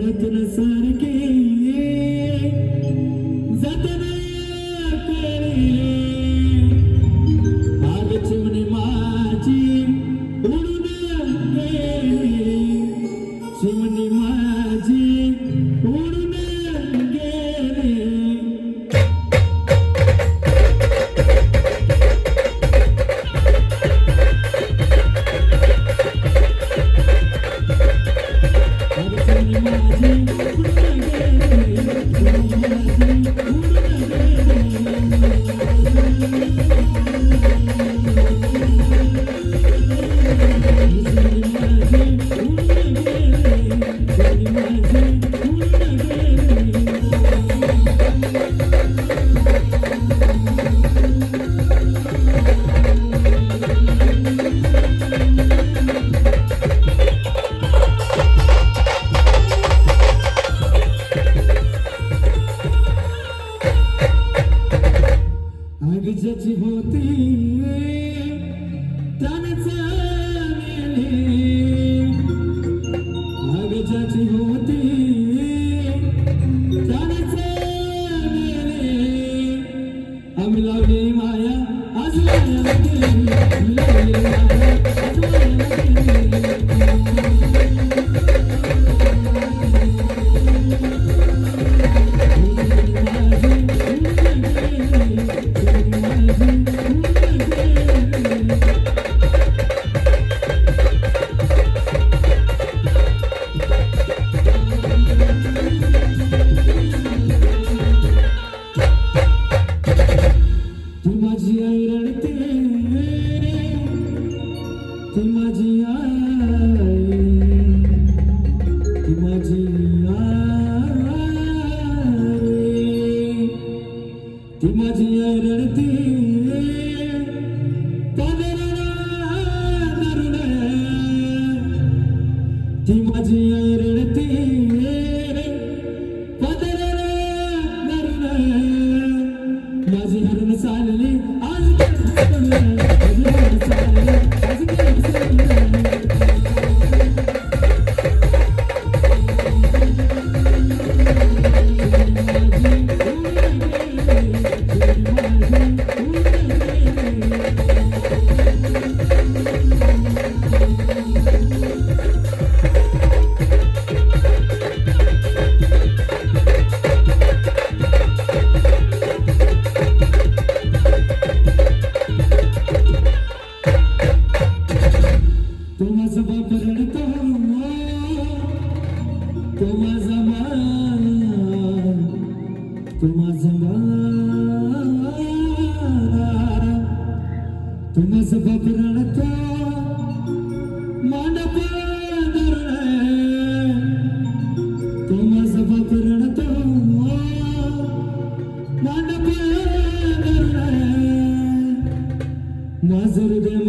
रत्न सारखे जात Ooh, ooh. तुझी होती त्याची होती आम्ही लावली माया आज 怎么这样 माझं बाप रडतो तो माझा मा तो माझं मा तो माझं बाप रडतो मान तो माझा बाप रडतो मान माझं हृदय